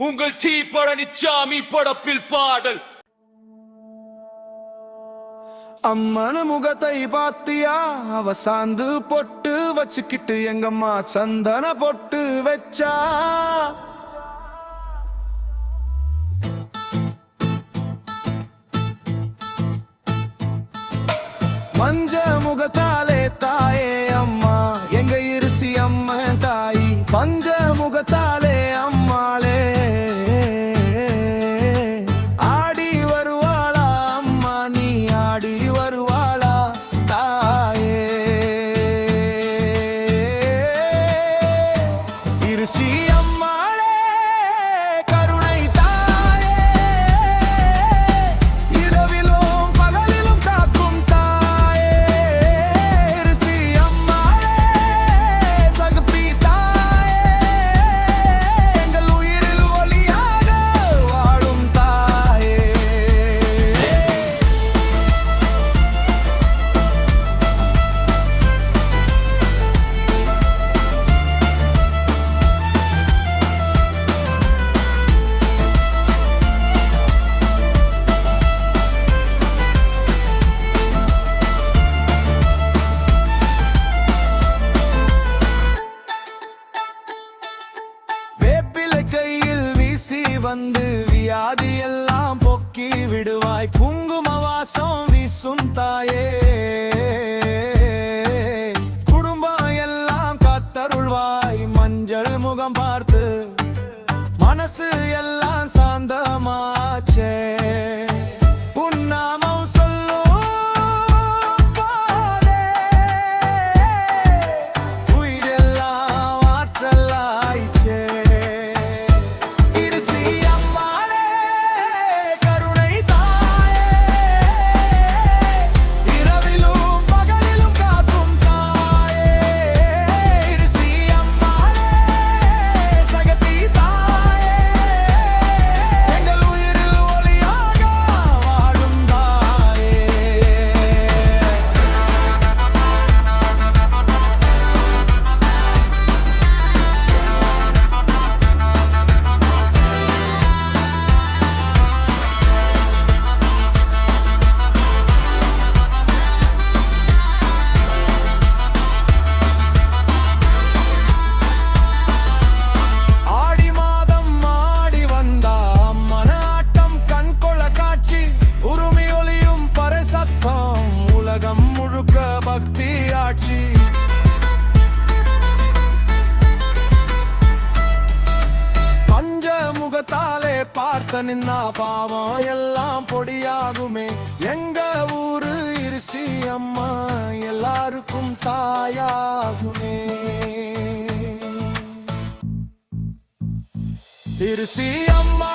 உங்கள் தீ பழனிச்சாமி படப்பில் பாடல். அம்மன முகத்தை பாத்தியா? அவ சாந்து பொட்டு வச்சுக்கிட்டு எங்கம்மா சந்தன பொட்டு வச்சா? மஞ்ச முகத்தாலே வந்து வியாதியல்ல பார்க்க நின்னா பாவம் எல்லாம் பொடியாகுமே. எங்க ஊரு இருசி அம்மா எல்லாருக்கும் தாயாகுமே. இருசி அம்மா